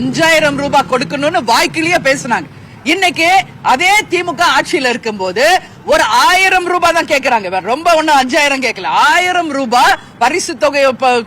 அஞ்சாயிரம் ரூபாய் கொடுக்கணும்னு வாய்க்கிலேயே பேசுனாங்க. இன்னைக்கு அதே திமுக ஆட்சியில் இருக்கும்போது ஒரு ஆயிரம் ரூபாய் தான் கேக்குறாங்க. வேற ரொம்ப ஒண்ணும் அஞ்சாயிரம் கேட்கல ஆயிரம் ரூபாய் பரிசு தொகை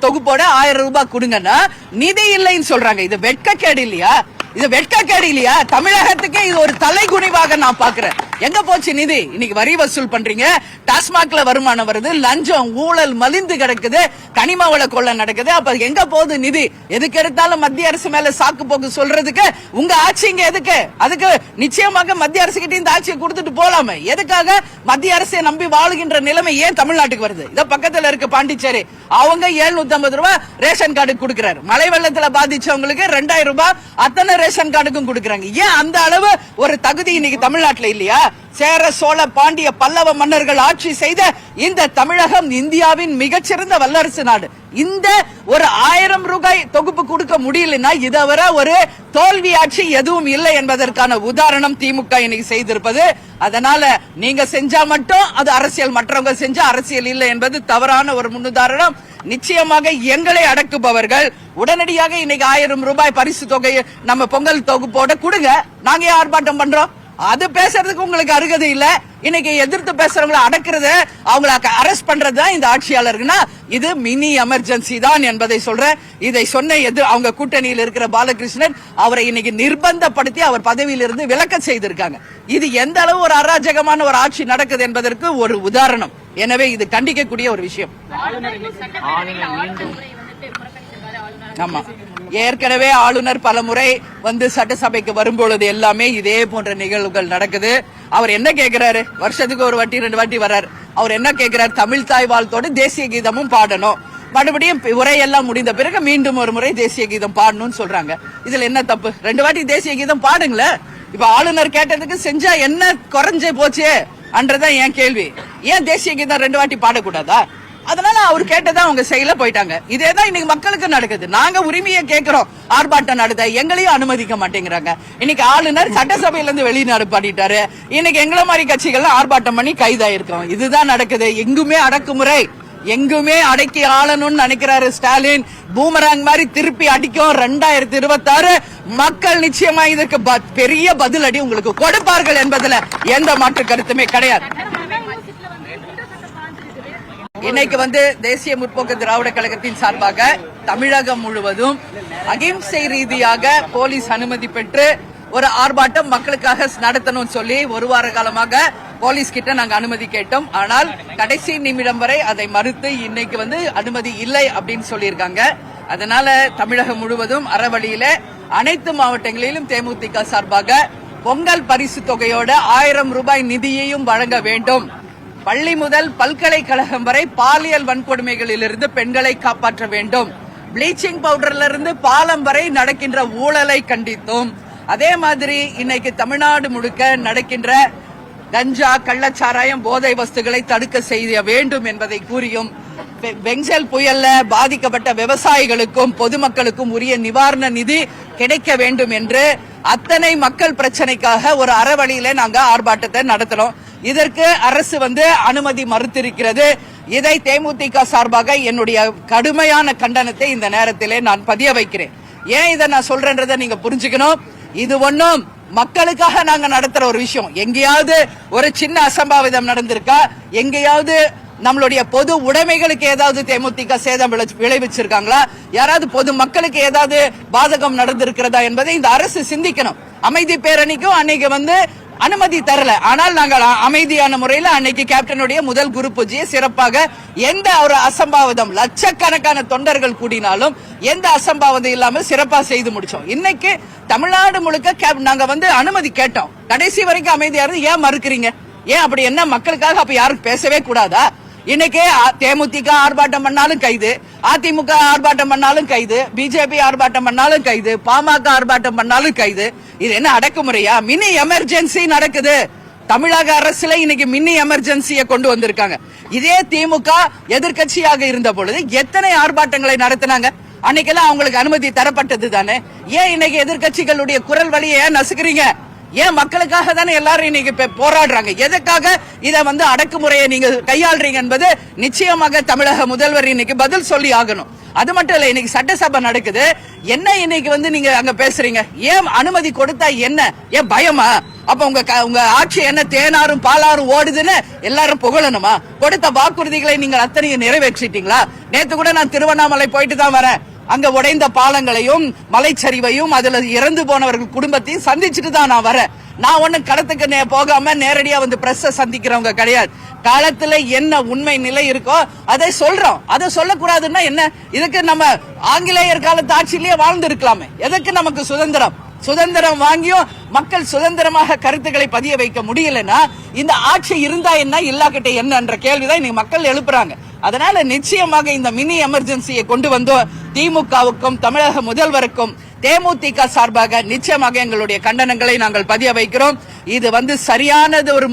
தொகுப்போட ஆயிரம் ரூபாய் கொடுங்கன்னா நிதி இல்லைன்னு சொல்றாங்க. இது வெட்கக்கேடு இல்லையா? இது வெட்கக்கேடு இல்லையா? தமிழகத்துக்கே இது ஒரு தலைகுனிவாக நான் பாக்குறேன் எங்க போச்சு நிதி? இன்னைக்கு வரி வசூல் பண்றீங்க. டாஸ்மாக்ல வருமானம் வருது. லஞ்சம் ஊழல் மலிந்து கிடக்குது. கனிம வள கொள்ள நடக்குது. அப்ப எங்க போகுது நிதி? எதுக்கு எடுத்தாலும் மத்திய அரசு மேல சாக்கு போக்கு சொல்றதுக்கு உங்க ஆட்சி இங்க எதுக்கு? அதுக்கு நிச்சயமாக மத்திய அரசு கிட்ட இந்த ஆட்சியை கொடுத்துட்டு போலாமே. எதுக்காக? மத்திய அரசை நம்பி வாழுகின்ற நிலைமை ஏன் தமிழ்நாட்டுக்கு வருது? இத பக்கத்துல இருக்கு பாண்டிச்சேரி. அவங்க 750 ஐம்பது ரூபாய் ரேஷன் கார்டு கொடுக்கிறாரு. மழை வெள்ளத்துல பாதிச்சவங்களுக்கு ரெண்டாயிரம் ரூபாய் அத்தனை ரேஷன் கார்டுக்கும் கொடுக்கறாங்க. ஏன் அந்த அளவு ஒரு தகுதி இன்னைக்கு தமிழ்நாட்டுல இல்லையா? சேர சோழ பாண்டிய பல்லவ மன்னர்கள் ஆட்சி செய்த இந்த தமிழகம் இந்தியாவின் மிகச்சிறந்த வல்லரசு நாடு. இந்த ஒரு ஆயிரம் ரூபாய் தொகுப்பு கொடுக்க முடியலன்னா இதவர ஒரு தோல்வி ஆட்சி எதுவும் இல்லை என்பதற்கான உதாரணம் திமுக இன்னைக்கு செய்திருப்பது. அதனால நீங்க செஞ்சா மட்டும் அது அரசியல் மற்றவங்க செஞ்சா அரசியல் இல்லை என்பது தவறான ஒரு முன்னுதாரணம். நிச்சயமாக எங்களை அடக்குபவர்கள் உடனடியாக இன்னைக்கு ஆயிரம் ரூபாய் பரிசு தொகையை நம்ம பொங்கல் தொகுப்போட கொடுங்க. நாங்க ஆர்ப்பாட்டம் பண்றோம்? அது பேசுறதுக்கு உங்களுக்கு அருகதை இல்ல. இன்னைக்கு எதிர்த்து பேசுறவங்களை அடக்குறது அவங்கள அரெஸ்ட் பண்றது தான் இந்த ஆட்சியாளருக்குன்னா இது மினி எமர்ஜென்சி தான் என்பதை சொல்றேன். இதை சொன்ன எதிர் அவங்க கூட்டணியில் இருக்கிற பாலகிருஷ்ணன் அவரை இன்னைக்கு நிர்பந்தப்படுத்தி அவர் பதவியிலிருந்து விலக்க செய்திருக்காங்க. இது எந்த அளவு ஒரு அராஜகமான ஒரு ஆட்சி நடக்குது என்பதற்கு ஒரு உதாரணம். எனவே இது கண்டிக்கக்கூடிய ஒரு விஷயம். ஆமா. ஏற்கனவே ஆளுநர் பலமுறை வந்து சட்டசபைக்கு வரும்பொழுது எல்லாமே இதே போன்ற நிகழ்வுகள் நடக்குது. அவர் என்ன கேக்குறாரு? வருஷத்துக்கு ஒரு வாட்டி ரெண்டு வாட்டி வர்றாரு. அவர் என்ன கேக்குறாரு? தமிழ் தாய் வாழ்த்தோடு தேசிய கீதமும் பாடணும். மறுபடியும் உரையெல்லாம் முடிந்த பிறகு மீண்டும் ஒரு முறை தேசிய கீதம் பாடணும்னு சொல்றாங்க. இதுல என்ன தப்பு? ரெண்டு வாட்டி தேசிய கீதம் பாடுங்களேன் இப்ப ஆளுநர் கேட்டதுக்கு செஞ்சா என்ன குறைஞ்சே போச்சு அன்றதான் என் கேள்வி. ஏன் தேசிய கீதம் ரெண்டு வாட்டி பாடக்கூடாதா? அதனால அவர் கேட்டதா அவங்க செயல போயிட்டாங்க. இதேதான் இன்னைக்கு மக்களுக்கு நடக்குது. நாங்க உரிமையை கேட்கிறோம். ஆர்ப்பாட்டம் நடத்த எங்களையும் அனுமதிக்க மாட்டேங்கிறாங்க. இன்னைக்கு ஆளுநர் சட்டசபையில இருந்து வெளிநாடு பாடிட்டாரு. இன்னைக்கு எங்களை மாதிரி கட்சிகள் ஆர்ப்பாட்டம் பண்ணி கைதாயிருக்கோம். இதுதான் நடக்குது. எங்குமே அடக்குமுறை. எங்குமே அடக்கி ஆளணும்னு நினைக்கிறாரு ஸ்டாலின். பூமராங் மாதிரி திருப்பி அடிக்கும். ரெண்டாயிரத்தி இருபத்தி ஆறு மக்கள் நிச்சயமா இதுக்கு பெரிய பதிலடி உங்களுக்கு கொடுப்பார்கள் என்பதுல எந்த மாற்று கருத்துமே கிடையாது. இன்னைக்கு வந்து தேசிய முற்போக்கு திராவிட கழகத்தின் சார்பாக தமிழகம் முழுவதும் அகிம்சை ரீதியாக போலீஸ் அனுமதி பெற்று ஒரு ஆர்ப்பாட்டம் மக்களுக்காக நடத்தணும்னு சொல்லி ஒரு வார காலமாக போலீஸ் கிட்ட நாங்க அனுமதி கேட்டோம். ஆனால் கடைசி நிமிடம் வரை அதை மறுத்து இன்னைக்கு வந்து அனுமதி இல்லை அப்படின்னு சொல்லியிருக்காங்க. அதனால தமிழகம் முழுவதும் அறவழியில அனைத்து மாவட்டங்களிலும் தேமுதிக சார்பாக பொங்கல் பரிசு தொகையோட ஆயிரம் ரூபாய் நிதியையும் வழங்க வேண்டும். பள்ளி முதல் பல்கலைக்கழகம் வரை பாலியல் வன்கொடுமைகளிலிருந்து பெண்களை காப்பாற்ற வேண்டும். ப்ளீச்சிங் பவுடர்ல இருந்து பாலம் வரை நடக்கின்ற ஊழலை கண்டித்தும். அதே மாதிரி இன்னைக்கு தமிழ்நாடு முழுக்க நடக்கின்ற கஞ்சா கள்ளச்சாராயம் போதை வஸ்துகளை தடுக்க செய்ய வேண்டும் என்பதை கூறியும் பெ- புயல்ல பாதிக்கப்பட்ட விவசாயிகளுக்கும் பொதுமக்களுக்கும் உரிய நிவாரண நிதி கிடைக்க வேண்டும் என்று அத்தனை மக்கள் பிரச்சனைக்காக ஒரு அறவழியில நாங்க ஆர்ப்பாட்டத்தை நடத்தினோம் இதற்கு அரசு வந்து அனுமதி மறுத்திருக்கிறது. இதை தேமுதிக சார்பாக என்னுடைய கடுமையான கண்டனத்தை இந்த நேரத்திலே நான் பதிய வைக்கிறேன். ஏன் இதை நான் சொல்றேன்றதை நீங்க புரிஞ்சுக்கணும். இது ஒன்றும் மக்களுக்காக நாங்க நடத்துற ஒரு விஷயம். எங்கேயாவது ஒரு சின்ன அசம்பாவிதம் நடந்திருக்கா? எங்கேயாவது நம்மளுடைய பொது உடைமைகளுக்கு ஏதாவது தேமுதிக சேதம் விளைவிச்சிருக்காங்களா? யாராவது பொது மக்களுக்கு ஏதாவது பாதகம் நடந்திருக்கிறதா என்பதை இந்த அரசு சிந்திக்கணும். அமைதி பேரணிக்கும் அன்னைக்கு வந்து அனுமதி தரல. ஆனால் நாங்கள் அமைதியான முறையில் அன்னைக்கு கேப்டனுடைய முதல் குரு பூஜையை சிறப்பாக எந்த ஒரு அசம்பாவிதம் லட்சக்கணக்கான தொண்டர்கள் கூடினாலும் எந்த அசம்பாவிதம் இல்லாமல் சிறப்பாக செய்து முடிச்சோம். இன்னைக்கு தமிழ்நாடு முழுக்க கேப்- நாங்க வந்து அனுமதி கேட்டோம். கடைசி வரைக்கும் அமைதியா இருந்து ஏன் மறுக்கிறீங்க? ஏன் அப்படி என்ன மக்களுக்காக அப்ப யாரும் பேசவே கூடாதா? இன்னைக்கு தேமுதிக ஆர்ப்பாட்டம் பண்ணாலும் கைது அதிமுக ஆர்ப்பாட்டம் பண்ணாலும் கைது பிஜேபி ஆர்ப்பாட்டம் பண்ணாலும் கைது பாமக ஆர்ப்பாட்டம் பண்ணாலும் கைது. இது என்ன அடக்குமுறையா? மினி எமர்ஜென்சி நடக்குது. தமிழக அரசுல இன்னைக்கு மினி எமர்ஜென்சியை கொண்டு வந்திருக்காங்க. இதே திமுக எதிர்க்கட்சியாக இருந்த பொழுது எத்தனை ஆர்ப்பாட்டங்களை நடத்தினாங்க? அன்னைக்கெல்லாம் அவங்களுக்கு அனுமதி தரப்பட்டது தானே? ஏன் இன்னைக்கு எதிர்க்கட்சிகளுடைய குரல் வழியை ஏன் நசுக்கிறீங்க? ஏன் மக்களுக்காக தானே எல்லாரும் இன்னைக்கு போராடுறாங்க? எதுக்காக இதை வந்து அடக்குமுறையை நீங்க கையாளுறீங்க என்பது நிச்சயமாக தமிழக முதல்வர் இன்னைக்கு பதில் சொல்லி ஆகணும். அது மட்டும் இல்ல இன்னைக்கு சட்டசபை நடக்குது. என்ன இன்னைக்கு வந்து நீங்க அங்க பேசுறீங்க? ஏன் அனுமதி கொடுத்தா என்ன? ஏன் பயமா? அப்ப உங்க க- உங்க ஆட்சி என்ன தேனாரும் பாலாரும் ஓடுதுன்னு எல்லாரும் புகழணுமா? கொடுத்த வாக்குறுதிகளை நீங்கள் அத்தனையும் நிறைவேற்றிட்டீங்களா? நேத்து கூட நான் திருவண்ணாமலை போயிட்டு தான் வரேன். அங்க உடைந்த பாலங்களையும் மலைச்சரிவையும் அதுல இறந்து போனவர்கள் குடும்பத்தையும் சந்திச்சுட்டு தான் நான் வரேன். நான் ஒண்ணும் களத்துக்கு நே- போகாம நேரடியா வந்து பிரஸ் சந்திக்கிறவங்க கிடையாது. களத்துல என்ன உண்மை நிலை இருக்கோ அதை சொல்றோம். அதை சொல்லக்கூடாதுன்னா என்ன? இதுக்கு நம்ம ஆங்கிலேயர் காலத்து ஆட்சியிலேயே வாழ்ந்து இருக்கலாமே எதுக்கு நமக்கு சுதந்திரம்? சுதந்திரம் வாங்கியும் மக்கள் சுதந்திரமாக கருத்துக்களை பதிய வைக்க முடியலன்னா இந்த ஆட்சி இருந்தா என்ன இல்லாக்கிட்ட என்ன என்ற கேள்விதான் இன்னைக்கு மக்கள் எழுப்புறாங்க. அதனால நிச்சயமாக இந்த மினி எமர்ஜென்சியை கொண்டு வந்தோம் திமுகவுக்கும் தமிழக முதல்வருக்கும் தேமுதிக சார்பாக நிச்சயமாக எங்களுடைய கண்டனங்களை நாங்கள் பதிய வைக்கிறோம் இது வந்து சரியானது ஒரு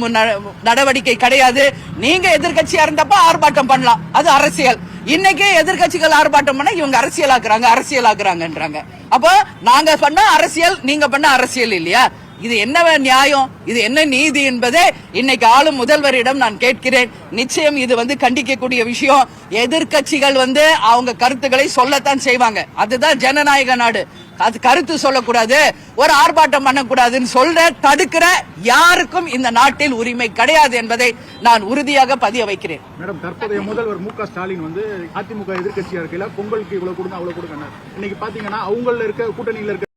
நடவடிக்கை கிடையாது. நீங்க எதிர்கட்சியா இருந்தப்ப ஆர்ப்பாட்டம் பண்ணலாம். அது அரசியல். இன்னைக்கே எதிர்க்கட்சிகள் ஆர்ப்பாட்டம் பண்ண இவங்க அரசியலாக்குறாங்க அரசியலாக்குறாங்கன்றாங்க. அப்போ நாங்க பண்ண அரசியல் நீங்க பண்ண அரசியல் இல்லையா? இது என்ன நியாயம்? இது என்ன நீதி என்பதை இன்னைக்கு ஆளும் முதல்வரிடம் நான் கேட்கிறேன். நிச்சயம் இது வந்து கண்டிக்கக்கூடிய விஷயம். எதிர்க்கட்சிகள் வந்து அவங்க கருத்துக்களை சொல்லத்தான் செய்வாங்க. அதுதான் ஜனநாயக நாடு. அது கருத்து சொல்லக்கூடாது ஒரு ஆர்ப்பாட்டம் பண்ணக்கூடாதுன்னு சொல்ற தடுக்கிற யாருக்கும் இந்த நாட்டில் உரிமை கிடையாது என்பதை நான் உறுதியாக பதிய வைக்கிறேன். மேடம் தற்போதைய முதல்வர் மு க ஸ்டாலின் வந்து அதிமுக எதிர்கட்சியா இருக்கையில பொங்கலுக்கு இவ்வளவு கொடுங்க அவ்வளவு கொடுங்க. இன்னைக்கு பாத்தீங்கன்னா அவங்கள இருக்க கூட்டணியில இருக்க